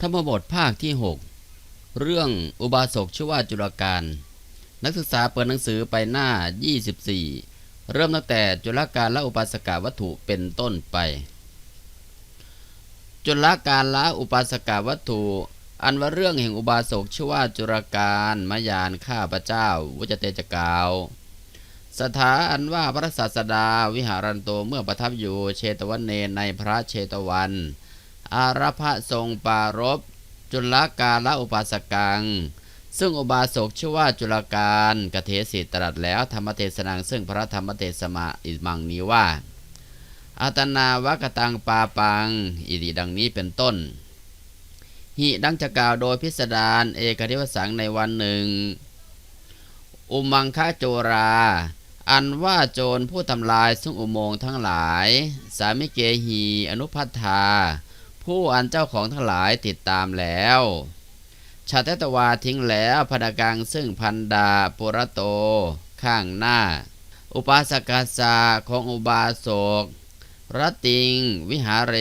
ธรรมบทภาคที่ 6 เรื่องอุบาสกชื่อว่าจุลการ นักศึกษาเปิดหนังสือไปหน้า 24 เริ่มตั้งแต่จุลการและอุปาสกาวัตถุเป็นต้นไป จุลการละอุปาสกาวัตถุ อันว่าเรื่องแห่งอุบาสกชื่อว่าจุลการมายานข้าพระเจ้าวุจเตจกาวสถาอันว่าพระศาสดาวิหารันโตเมื่อประทับอยู่เชตวันเนในพระเชตวัน อารพะทรงปารบจุลกาละอุปาสกัง ซึ่งอุบาสกชื่อว่าจุลการกเทศิตรัสแล้วธรรมเทศนังซึ่งพระธรรมเทศมาอิมังนี้ว่าอัตนาวกตังปาปังอิริดังนี้เป็นต้น หิดังจะกล่าวโดยพิสดารเอกทิวสังในวันหนึ่ง อุมังคะโจรา อันว่าโจรผู้ทำลายซึ่งอุโมงค์ทั้งหลาย สามิเกหีอนุพัทธา ผู้อันเจ้าของทั้งหลายติดตามแล้วชาตตวาทิ้งแล้วพนกังซึ่งพันดาปุระโต ข้างหน้า อุปาสกาสาของอุบาสกรติง วิหาเร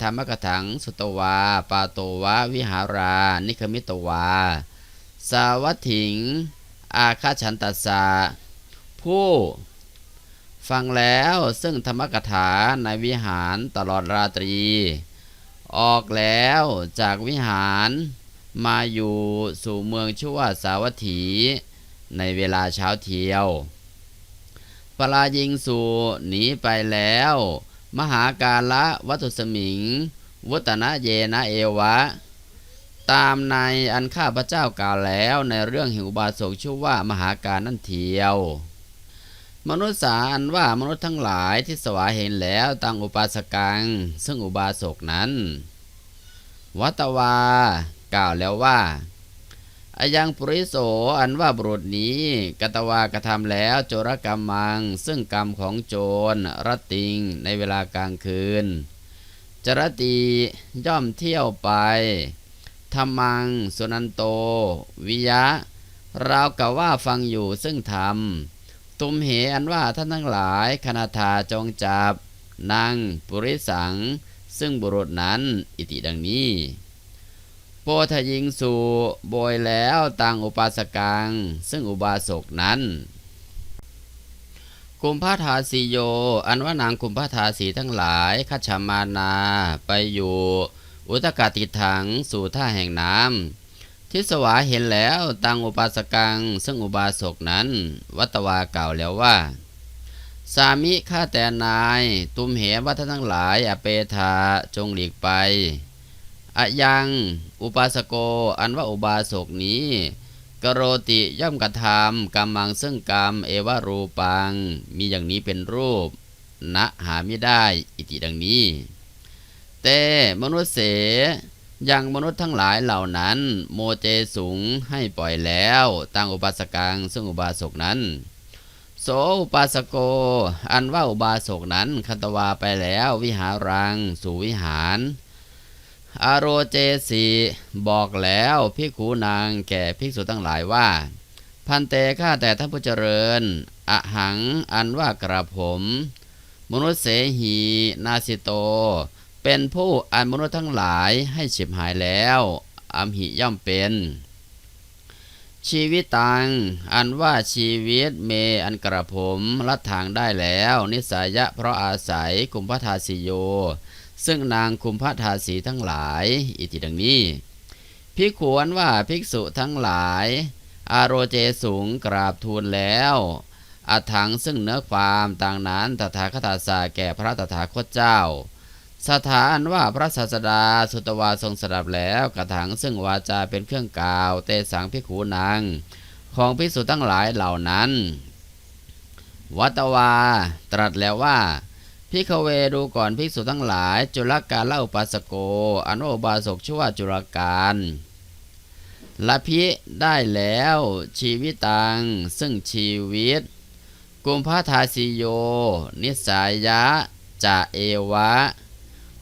ธรรมกถัง สุตวา ปาโตวะ วิหารา นิคมิตวา สาวัถิง อาคาชันตสสาผู้ ฟังแล้วซึ่งธรรมกถาในวิหารตลอดราตรี ออกแล้วจากวิหารมาอยู่สู่เมืองชื่อว่าสาวัตถี ในเวลาเช้าเที่ยวปลายิงสู่หนีไปแล้ว มหาการละวัตุสมิงวุตนะเยนะเอวะ ตามในอันข้าพระเจ้ากล่าวแล้วในเรื่องห่งอุบาสกชื่อว่ามหาการนั่นเทียว มนุษย์สาอันว่ามนุษย์ทั้งหลายที่สวาเห็นแล้วตั้งอุปาสกัง ซึ่งอุบาสกนั้น วัตวากล่าวแล้วว่าอายังปริโสอันว่าบุรุษนี้กตวากระทำแล้วโจรกรรมัง ซึ่งกรรมของโจรรติงในเวลากลางคืน จรตีย่อมเที่ยวไปธรรมังสุนันโต วิยะ เรากับว่าฟังอยู่ซึ่งธรรม ตุมเหอันว่าท่านทั้งหลายคณาธาจงจับนางปุริสัง ซึ่งบุรุษนั้นอิติดังนี้โพธยิงสู่โบยแล้วต่างอุปาสกัง ซึ่งอุบาสกนั้นกุมภาทาสีโย อันว่านางกุมภาทาสีทั้งหลายคัจฉมานา ไปอยู่ อุตกาติถังสู่ท่าแห่งน้ำ ทิสวาเห็นแล้วตังอุปาสกัง ซึ่งอุบาสกนั้น วัตวากล่าวแล้วว่า สามิข้าแต่นาย ตุมเหวัฒทั้งหลาย อเปธาจงหลีกไปอะยัง อุปาสโกอันว่าอุบาสกนี้กโรติย่อมกระทำกรรมังซึ่งกรรม เอวารูปัง มีอย่างนี้เป็นรูปณหาไม่ได้ อิติดังนี้แต่มนุษย์เส ยังมนุษย์ทั้งหลายเหล่านั้น โมเจสูงให้ปล่อยแล้วตั้งอุปาสกังซึ่งอุบาสกนั้น โสอุปาสโก อันว่าอุบาสกนั้นคันตวาไปแล้ววิหารังสู่วิหารอโรเจสีบอกแล้วพิขูนางแก่ภิกษุทั้งหลายว่า พันเตข้าแต่ท่านผู้เจริญอะหังอันว่ากระผม มนุษย์เสหีนาสิโต เป็นผู้อันมนุษย์ทั้งหลายให้เฉิบหายแล้วอัมหิย่อมเป็น ชีวิตตัง อันว่าชีวิตเมอันกระผมลัดทางได้แล้ว นิสายะเพราะอาศัยกุมพทาสิโย ซึ่งนางคุมพระทาสีทั้งหลาย อิติดังนี้พิขวนว่าภิกษุทั้งหลาย อารโรเจสูงกราบทูลแล้วอัถังซึ่งเนื้อความต่างนั้นตถาคตาสาแก่พระตถาคตเจ้า สถานว่าพระศาสดาสุตวาทรงสดับแล้วกระถังซึ่งวาจาเป็นเครื่องกล่าว เตสังพิขูนางของภิกษุทั้งหลายเหล่านั้น วัตวาตรัสแล้วว่าพิกเวดูก่อนภิกษุทั้งหลาย จุลการเล่าปัสโกอนุบาสกชื่อว่าจุลการละพิได้แล้วชีวิตัง ซึ่งชีวิต กุมภาทาสิโย นิสายะจะเอวะ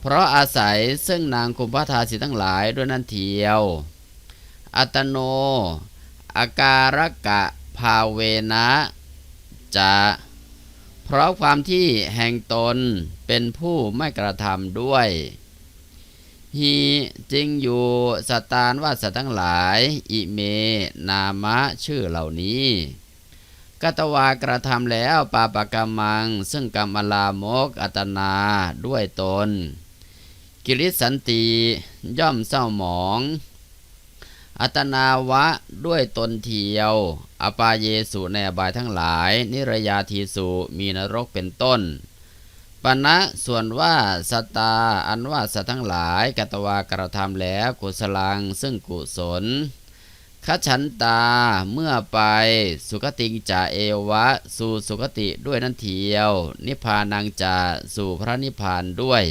เพราะอาศัยซึ่งนางกุมภาทาสีทั้งหลายด้วยนั่นเทียว อัตโน อาการกะภาเวนะจะเพราะความที่แห่งตนเป็นผู้ไม่กระทำด้วยฮีจริงอยู่สตานว่าสัตว์ทั้งหลาย อิเม นามะชื่อเหล่านี้กัตวากระทำแล้วปาปกรรมัง ซึ่งกรรมลามกอัตนาด้วยตน กิริสันติย่อมเศร้าหมอง อัตนาวะด้วยตนเทียว อปาเยสุในอบายทั้งหลาย นิรยาทีสุมีนรกเป็นต้นปณะส่วนว่าสตาอันว่าสัตว์ทั้งหลายกตวากระทำแล้วกุศลังซึ่งกุศลขฉันตาเมื่อไปสุคติงจาเอวะ สู่สุคติด้วยนั่นเทียว นิพพานังจาสู่พระนิพพานด้วย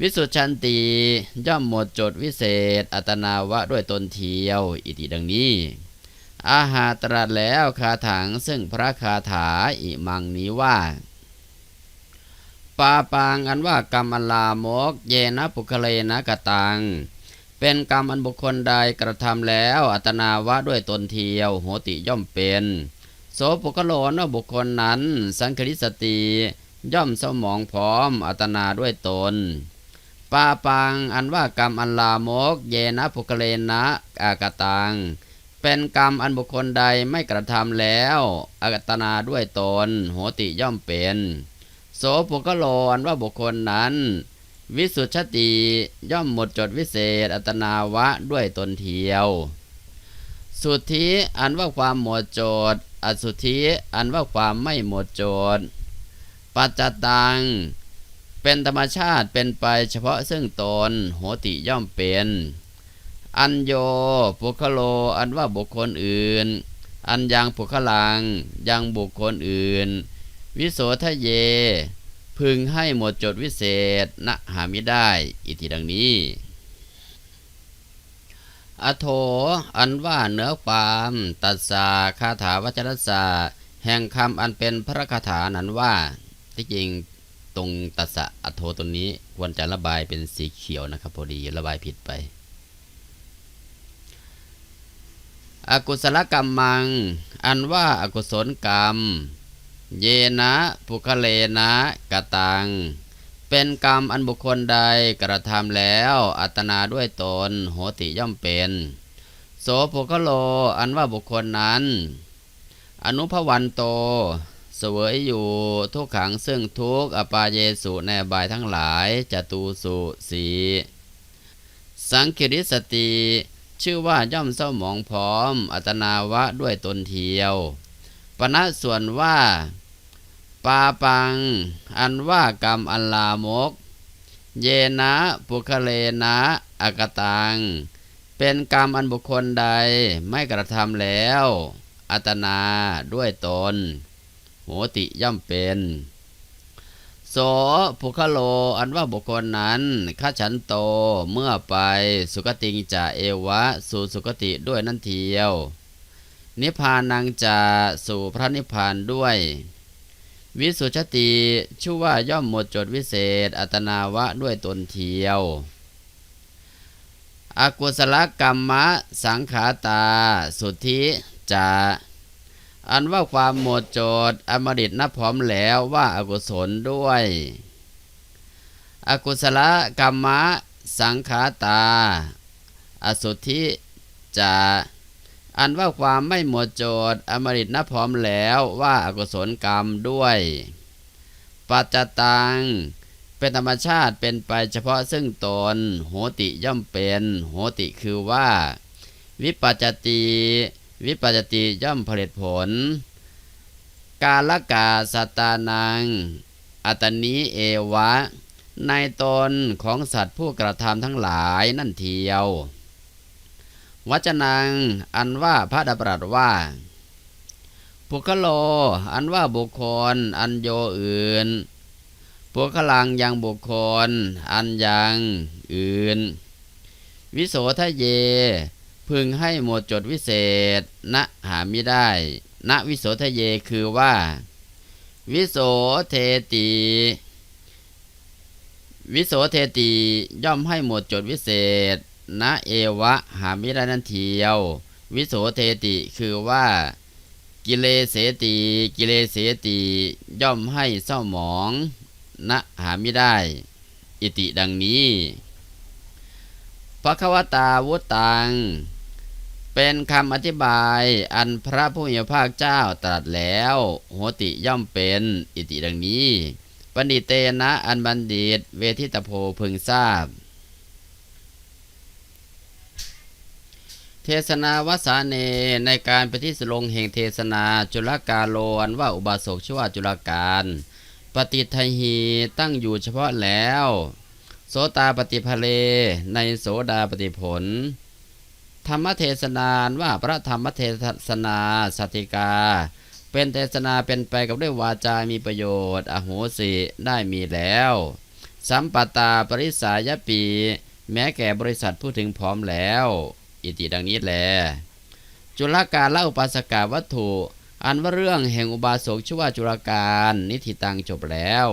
วิสุทธิชันตีย่อมหมดจดวิเศษ อัตนาวะด้วยตนเทียว อิติดังนี้ อาหาตรัสแล้วคาถังซึ่งพระคาถาอิมังนี้ว่า ปาปางอันว่ากรรมลามก เยนะปุคเลนะกตัง เป็นกรรมอันบุคคลใดกระทำแล้ว อัตนาวะด้วยตนเทียว โหติย่อมเป็น โสปุคโลนบุคคลนั้น สังคริสติย่อมสมองพร้อมอัตนาด้วยตน ปาปังอันว่ากรรมอันลามก เยนะปุคเลนะอากตัง เป็นกรรมอันบุคคลใดไม่กระทำแล้วอากตนาด้วยตน โหติย่อมเป็น โสปุกโลอันว่าบุคคลนั้น วิสุทธติย่อมหมดจดวิเศษ อัตนาวะด้วยตนเทียว สุทธิอันว่าความหมดจดอสุทธิอันว่าความไม่หมดจดปัจจตัง เป็นธรรมชาติเป็นไปเฉพาะซึ่งตนโหติย่อมเป็น อัญโยปุคโลอันว่าบุคคลอื่น อันยังปุคลังยังบุคคลอื่น วิโสทะเย พึงให้หมดจดวิเศษนะหามิได้ อิทิดังนี้ อโถอันว่าเนื้อความตัดสาคาถาวัจรสาแห่งคำอันเป็นพระคาถานั้นว่าที่จริง ตรงตัสะอโถตรงนี้ควรจะระบายเป็นสีเขียวนะครับ พอดีระบายผิดไป อกุศลกรรมมัง อันว่าอากุศลกรรม เยนะปุคเลนะกะตัง เป็นกรรมอันบุคคลใดกระทำแล้ว อัตนาด้วยตนโหติย่อมเป็น โสภคโลอันว่าบุคคลนั้น อนุภวันโต สวยอยู่ทุกขังซึ่งทุกอปาเยสุในบายทั้งหลายจตูสุสีสังคิริสติชื่อว่าย่อมเศร้าหมองพร้อม อัตนาวะด้วยตนเทียวปณะส่วนว่า ปาปัง อันว่ากรรมอันลามก เยนะปุคเลนะอากตัง เป็นกรรมอันบุคคลใดไม่กระทำแล้ว อัตนาด้วยตน โหติย่อมเป็นโสภุคโล อันว่าบุคคลนั้นข้าฉันโตเมื่อไปสุกติงจะเอวะ สู่สุกติด้วยนั่นเทียว นิพพานังจะสู่พระนิพพานด้วย วิสุชติชื่อว่าย่อมหมดจดวิเศษ อัตนาวะด้วยตนเทียวอกุศลกรรมะสังขาตา สุทธิจะ อันว่าความหมดจดอมริตนับพร้อมแล้วว่าอากุศลด้วย อกุศลกรรมะ สังขาตา อสุธิจะอันว่าความไม่หมดจทย์อมริตนับพร้อมแล้วว่าอากุศลกรรมด้วย ปัจจตังเป็นธรรมชาติเป็นไปเฉพาะซึ่งตน โหติย่อมเป็น โหติคือว่า วิปัจจติ วิปัจติย่อมผลิตผล กาลกาสตานัง อัตนี้เอวะ ในตนของสัตว์ผู้กระทำทั้งหลายนั่นเทียว วัจนัง อันว่าพระดาบรัสว่าปุคโล อันว่าบุคคล อันโยอื่นปุคลังยังบุคคล อันยังอื่น วิโสทะเย พึงให้หมดจดวิเศษณหาไม่ได้ ณวิโสทะเยคือว่า วิโสเทติวิโสเทติย่อมให้หมดจดวิเศษนะเอวะหามิได้นันเทียว วิโสเทติคือว่า กิเลเสติกิเลเสติย่อมให้เศร้าหมองนะหามิได้ อิติดังนี้พระควตาวุตัง เป็นคำอธิบายอันพระผู้มีภาคเจ้าตรัสแล้ว โหติย่อมเป็นอิติดังนี้ปณิเตนะอันบัณฑิต เวทิตโพพึงทราบ เทศนาวสาเนในการปฏิสลงแห่งเทศนาจุลกาโลนว่าอุบาสกชื่อว่าจุลการ ปฏิทหีตั้งอยู่เฉพาะแล้ว โสตาปฏิภเลในโสดาปฏิผล ธรรมเทศนานว่าพระธรรมเทศนาสัตติกา เป็นเทศนาเป็นไปกับด้วยวาจา มีประโยชน์ อโหสิได้มีแล้ว สัมปตาปริสายปี แม้แก่บริษัทผู้ถึงพร้อมแล้ว อิติดังนี้แล จุลกาละอุปาสกาวัตถุ อันว่าเรื่องแห่งอุบาสกชื่อว่าจุลการนิธิตังจบแล้ว